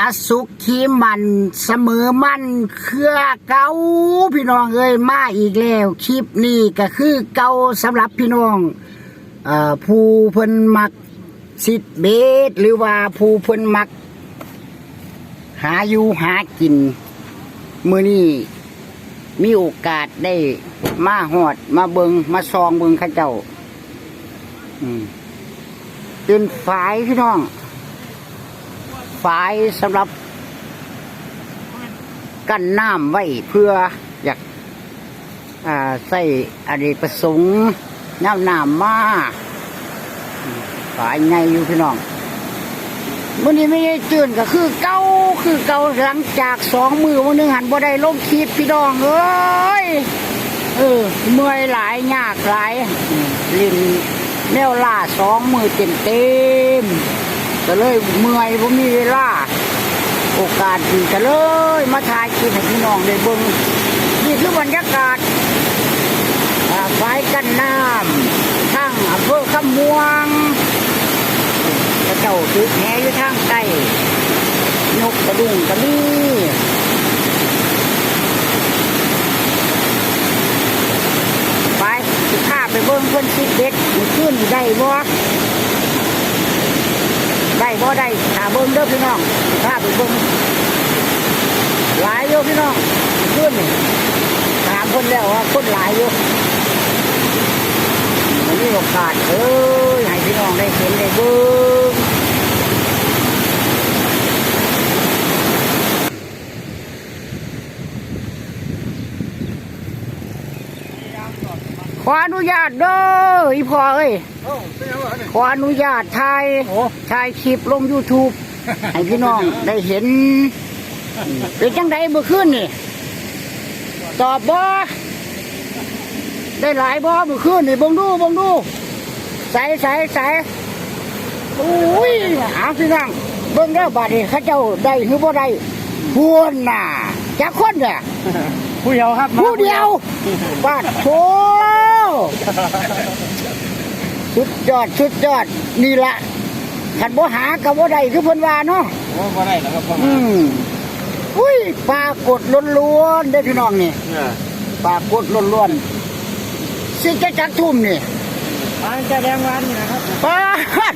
อสุขขีมันเสมอมันเครือเก่าพี่น้องเอ้ยมาอีกแล้ว คลิปนี้ก็คือเก่าสำหรับพี่น้องอผู้เพิ่นมักสิทธิ์เบสหรือว่าผู้เพิ่นมัก หาอยู่หากิน มื้อนี้มีโอกาสได้มาหอด มาเบิงมาซองเบิงข้าเจ้า อืมเป็นฝายพี่น้อง ฝายสำหรับ กั้นน้ำไว้เพื่ออยากใส่อดีประสงค์น้ำน้ำมาฝายไงอยู่พี่น้องวันนี้ไม่ได้จื่นก็คือเก่าคือเก่าหลังจากสองมือวันหนึงหันบ่ได้ลงคลิปพี่น้องเอ้ยเออเมื่อยหลายยากหลายลินแนวล่าสองมือเต็มเต็ม ก็เลยเมื่อยผมมีเวลาโอกาสดีก็เลยมาถ่ายคลิปให้พี่น้องได้เบิ่งนี่คือบรรยากาศอ่าฝายกันน้ำทั้งอำเภอขมวงกระเจ้าตึกแหอยู่ทางใต้นกกระดุงกระนี่ไปสิข้าไปเบิ่งเพิ่นสิเด็ดมันขึ้นได้บ่ ได้บ่ได้หาเบิ้งเด้อพี่น้องถ้าพเบิ้งหลายอยู่พี่น้องขึ้นถามคนแล้วว่าคนหลายอยู่วันนี้โอกาสเอ้ยให้พี่น้องได้เห็นได้เบิ้ง ออนุญาตเด้ออีพ่อเอ้ยโอ้เป็นยังไงเนี่ยขออนุญาตถ่ายโอ้ถ่ายคลิปลง YouTube ให้พี่น้องได้เห็นเป็นจังไดเมื่อคืนนี่ตอบบ่ได้หลายบ่เมื่อคืนนี่เบิ่งดูเบิ่งดูใส่ใส่ใส่โอ้ยหาพี่น้องเบิ่งเด้อบาดนี้เขาเจ้าได้หรือบ่ได้พวนน่ะจักคนเนี่ยผู้เดียวครับผู้เดียวบาดโถ สุดยอดสุดยอดนี่ละขันบ่หากับบ่ได้คือเพิ่นว่าเนาะโอ้บ่ได้แล้วครับพ่ออืมอุ้ยปลากดล้วนๆได้อพี่น้องนี่เนี่ยปลากดล้วนๆสิจะจัดทุ่มนี่อันจะแดงวันนะครับปลาด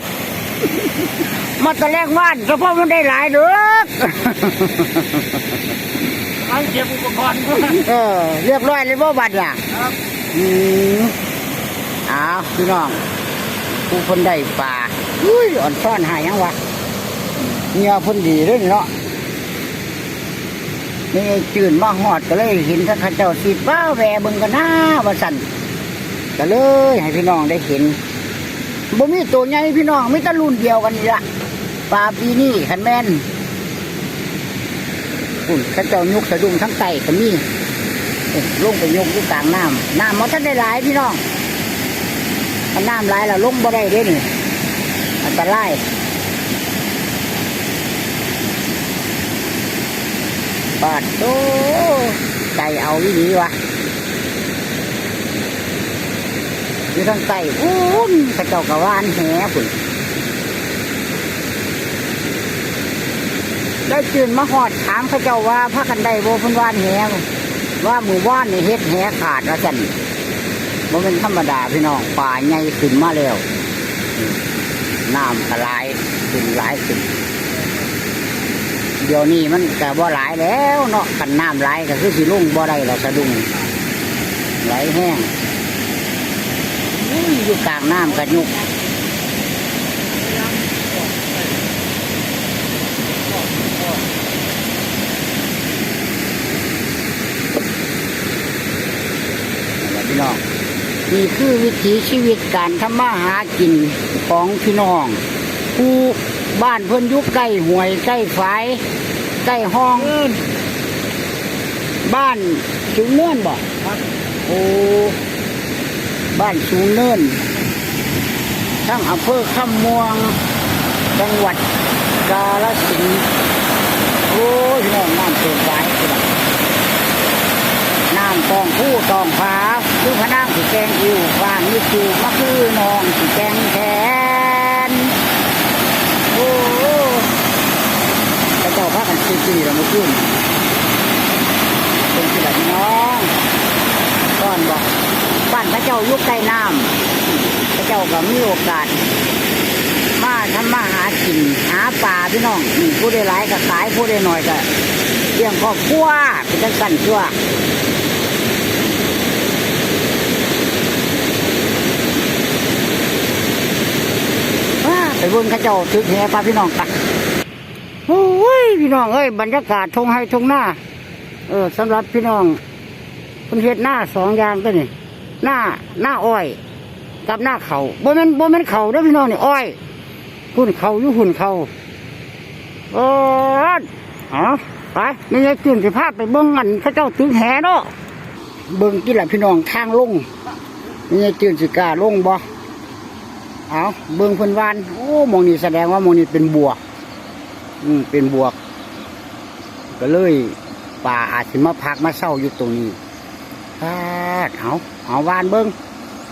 มาตะแลงว่านเฉพาะมันได้หลายเด้ออันเก็บอุปกรณ์ครับเออเรียบร้อยเลยบ่บัดอะครับ อืมอ้าวพี่น้องผู้คนได้ปลาอุ้ยอ่อนซ่อนหายังวะเงียพ่นดีเลยเนาะนี่จื่นมาหอดก็เลยเห็นข้าเจ้าสีบ้าแวบิ่งกันหน้าว่าสั่นก็เลยให้พี่น้องได้เห็นบ่มีตัวใหญ่พี่น้องไมีแตะรุ่นเดียวกันนี่ละปลาปีนี้ขันแม่นอุ่นเข้าเจ้ายุกสะดุ้งทั้งไตก็มี ลงไปยกอยู่กลางน้ำน้ำมันท่านได้หลายพี่น้องถ้าน้ำหลายแล้วลงบ่ได้เด้นี่อันตรายปาดโตใจเอาอีดีวะอยู่ทางใต้อุ้นกระเจ้ากระวานแหพุ่นได้จืนมาหอดถามเขาเจ้าว่าพระกันได้โบพันวานแหบ่ ว่าหมู่บ้านในเฮ็ดแหขาดแล้วจันมันเป็นธรรมดาพี่น้องป่าใหญ่ขึ้นมาแล้วน้ำกระลายขึ้นหลายขึ้นเดี๋ยวนี้มันก็บ่หลายแล้วเนาะกันน้ำไหลก็คือสิลุ่งบ่ได้แล้วสะดุ้งไหลแห้งอยู่กลางน้ำกระยุกนั่นแหละ พี่น้องนี่คือวิถีชีวิตการทำมาหากินของพี่น้อง ผู้บ้านเพิ่นอยุกใกล้ห่วยใกล้ฝายใกล้ห้อง บ้านสูงเนินบ่ครับโอ้บ้านสูงเนินทั้งอำเภอคำม่วง จังหวัดกาฬสินธุ์โอ้ยพี่น้องน้ำเต็มไว้ พี่น้องน้ำตองผู้ตองฟ้าคือพนางสีแกงอิวฟางนี่คือมะคือนองสีแกงแทนโอ้พระเจ้าพระปีแล้วเมื่อคืนเป็นที่ไหนน้องก่อนบอกบ้านพระเจ้ายุคใกล้น้ำพระเจ้าก็มีโอกาสมาทำมาหากินหาปลาพี่น้องผู้ได้หลายก็ขายผู้ได้หน่อยก็เลี้ยงครอบครัวเป็นจังกันชั่วว้าไป เบิ่งข้าเจ้าถึกแหปลาพี่น้องกันโอ้ยพี่น้องเอ้ยบรรยากาศทงให้ทงหน้า เออสำหรับพี่น้องคนเฮ็ดหน้าสองอย่างก็นี่หน้าหน้าอ้อย กับหน้าเขาบ่แม่นบ่แม่นเขาเด้อพี่น้องนี่อ้อยหุ่นเขาอยู่หุ่นเขาโอ้ยเอไปไม่ใช่ตื่นสิพาไปเบิ้งกันเขาเจ้าถึงแหเนาะเบิ้งกี่ละพี่น้องทางลงไม่ใช่ตื่นสิกล้าลงบ่ เอาเบิ้งเพิ่นวานโอ้มองนี่แสดงว่ามองนี่เป็นบวก อืมเป็นบวก ก็เลยป่าอาจสิมาพักมาเศร้าอยู่ตรงนี้พาดเอาเอาวานเบิ้ง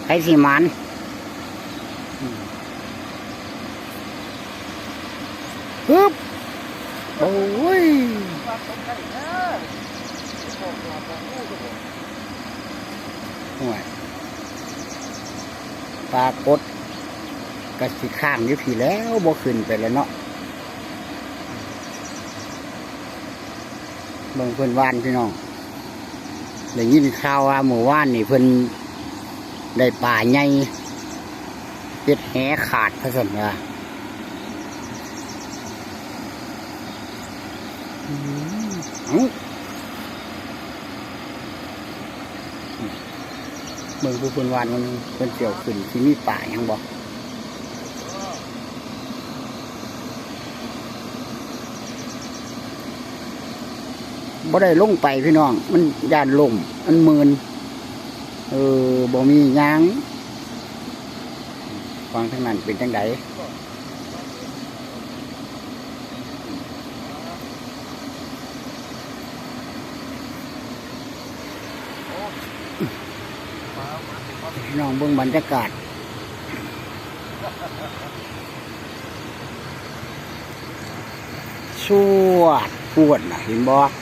ใครสิมันปึ๊บโอ้ยห่วยปลากด กระสิข้างอยู่ผีแล้วบ่ขึ้นไปแล้วเนาะเบิ่งเพิ่นว่านพี่น้องได้ยินข่าวว่าหมู่ว่านนี่เพิ่นได้ป่าใหญ่เป็ดแหขาดพะสันว่าเอ้าเบิ่งผู้คนวานมันเพิ่นเกี่ยวขึ้นที่มีป่าหยังบ่ บ่ได้ลงไปพี่น้อง มันยานลมมันมืนเออบ่มียังฟังทั้งนั้นเป็นจังไดพี่น้องเบิ่งบรรยากาศสวดปวดนะเห็นบ่เอ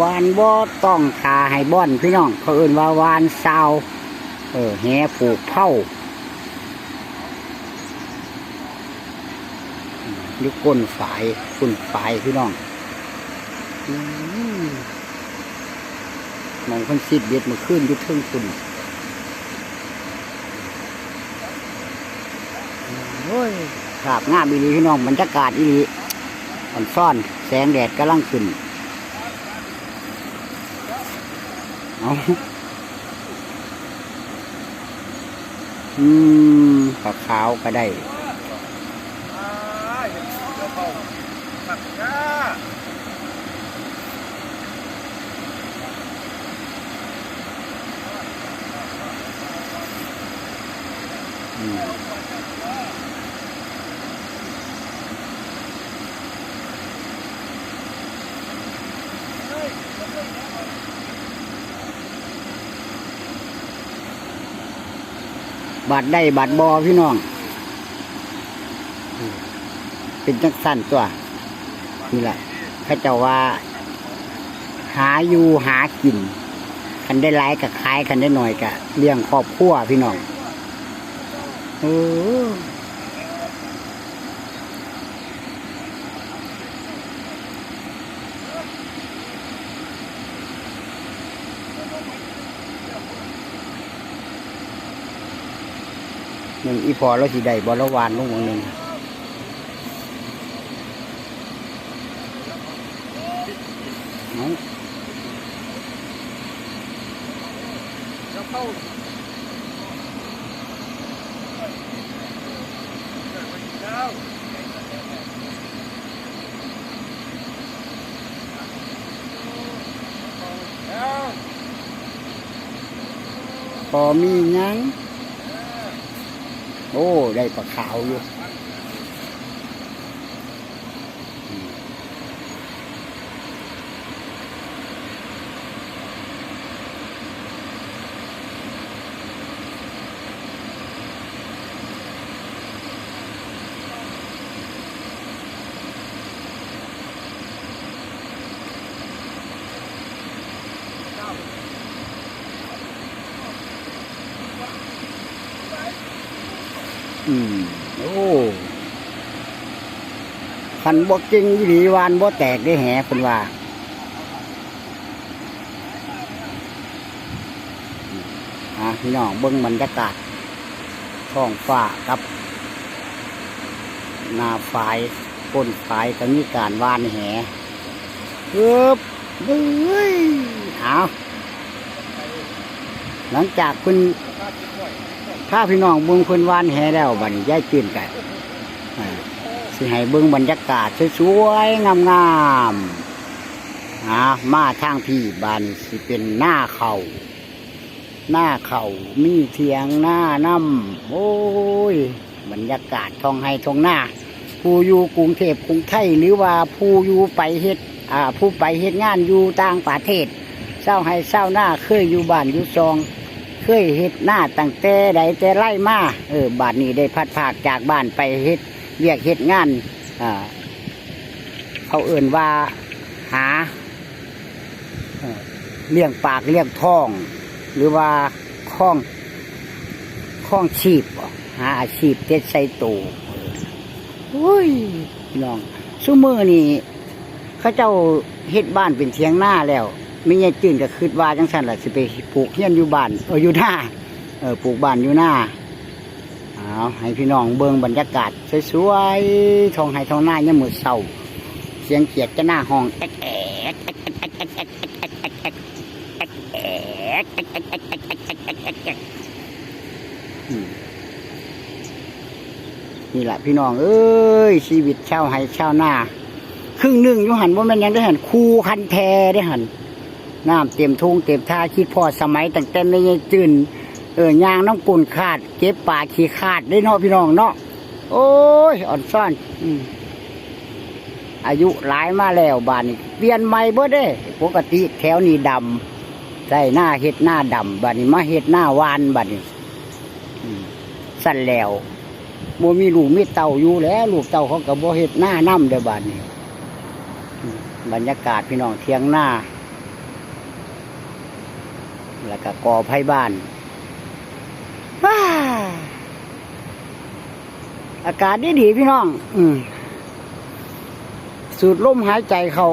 วานบ่ต้องทาให้บ่อนพี่น้องเขาเอื่นว่าวานซาวเออแหผูกเผายุก้นฝายคุณฝายพี่น้องมองคนสิบเบ็ดมาขึ้นยุทเทิงคุณโอ้ยขาบงามอีลีพี่น้องบรรยากาศอีหลีอ่อนซ่อน แสงแดดกำลังขึ้น เอาอืมปลาขาวก็ได้อืม บาดได้บาดบอพี่น้อง เป็นจังสั้นตัวนี่แหละข้าเจ้าว่า หาอยู่หากินคันได้หลายกับขายคันได้หน่อยกับเลี้ยงครอบครัวพี่น้องโอ้ นึ่งอีพอแล้วสิได้บอลวานลงวงหนึ่งเอาพอมีหยัง โอ้ ได้ปลาขาวอยู่ อืม โอ้คันบ่เก่งหลีวานบ่แตกได้แหเพิ่นว่าอะพี่น้องเบิ่งบรรยากาศท้องฟ้ากับหน้าฝายก้นฝายก็มีการวานแหเกือบเบ้ยเอาหลังจากคุณ ถ้าพี่น้องเบิ่งคนวานแห่แล้วบัดนย้ายจืนกันอ่าสิให้เบิ่งบรรยากาศสวยๆงามๆอ่ามาทางพี่บานสิเป็นหน้าเขาหน้าเขามีเทียงหน้าน้ำโอ้ยบรรยากาศทองไฮทองหน้า ผู้อยู่กรุงเทพกรุงไทยหรือว่าผู้อยู่ไปเฮ็ดอ่าผู้ไปเฮ็ดงานอยู่ต่างประเทศเศร้าให้เศร้าหน้าเคยอยู่บ้านอยู่ซอง เคยเฮ็ดหน้าตั้งแต่ใดแต่ไล่มาเออบาดนี้ได้พัดภาคจากบ้านไปเฮ็ดเรียกเฮ็ดงานอ่าเขาเอื่นว่าหาเอ่อเลี้ยงปากเลี้ยงท้อง หรือว่าข้องข้องชีพบ่หาอาชีพเต็ดใส่ตูโอ้ยพี่น้องซุมือนี่เขาเจ้าเฮ็ดบ้านเป็นเทียงหน้าแล้ว ไม่ใช่จื่นก็คืดว่าจังสันแหละสิไปปลูกเฮียนอยู่บ้านเอออยู่หน้าเออปลูกบ้านอยู่หน้าเอาให้พี่น้องเบิ้งบรรยากาศสวยๆทองไห้ทองหน้าเนี่ยมือเศร้าเสียงเกียดจะหน้าห้องแอ๊กแอ๊กนี่แหละพี่น้อง เอ้ย ชีวิตชาวไห้ชาวหน้าครึ่งหนึ่งยุหันว่ามันยังได้หันคูคันแทได้หัน น้ำเต็มทุ่งเต็มท่าคิดพอสมัยตั้งแต่ไม่ยังจืนเออยางน้ำกุนขาด เก็บป่าขี้ขาดได้เนาะพี่น้องเนาะโอ้ยอ่อนซ่อนอายุหลายมาแล้วบานนี้เปลี่ยนใหม่เบ่ได้ปกติแถวนี้ดำใส่หน้าเฮ็ดหน้าดำบานนี้มาเฮ็ดหน้าวานบานนี้สั่นแล้วบ่มีลูกมีเต่าอยู่แล้วลูกเต่าเขาก็บ่เฮ็ดหน้าน้ำเด้อบานี้ บรรยากาศพี่น้องเทียงหน้า แล้วก็กอไผ่บ้านอากาศดีดีพี่น้อง อืมสูดลมหายใจเขา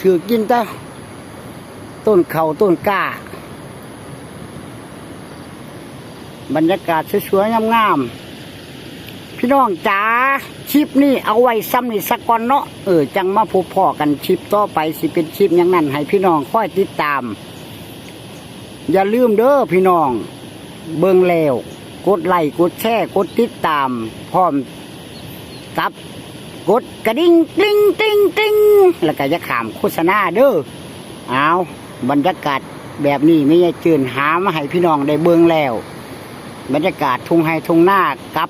ถือกินต่ต้นเขาต้นกล้า บรรยากาศสวยๆงามๆพี่น้องจ๋าคลิปนี้เอาไว้ซ้ำนี่สักก่อนเนาะเออจังมาพบพ่อกันคลิปต่อไปสิเป็นคลิปอย่างนั้นให้พี่น้องค่อยติดตาม อย่าลืมเด้อพี่น้อง เบิ่งแล้วกดไลค์กดแชร์กดติดตาม พร้อมกับกดกระดิ่งกลิ้งกลิ้งกลิ้งแล้วก็จะขามโฆษณาเด้อเอาบรรยากาศแบบนี้ไม่ใช่จืนหามาให้พี่น้องได้เบิ่งแล้ว บรรยากาศทุ่งไฮทุ่งหน้ากับ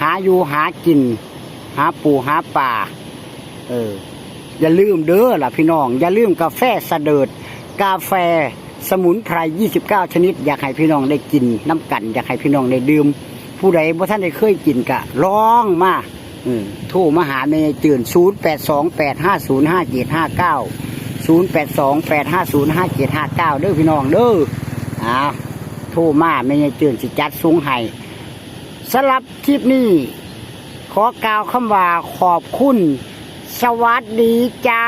หาอยู่หากิน หาปูหาป่า เออ อย่าลืมเด้อล่ะพี่น้อง อย่าลืมกาแฟสะเดิด กาแฟ สมุนไพร 29 ชนิด อยากให้พี่น้องได้กินน้ำกัน อยากให้พี่น้องได้ดื่ม ผู้ใดบ่ท่านได้เคยกินกะลองมาอืโทรมาหาเมย์ตื่น0828505759 0828505759 เด้อพี่น้องเด้ออ่าโทรมาไม่ใช่เตือนสิจัดสูงให้สำหรับคลิปนี้ ขอกล่าวคำว่าขอบคุณ สวัสดีจ้า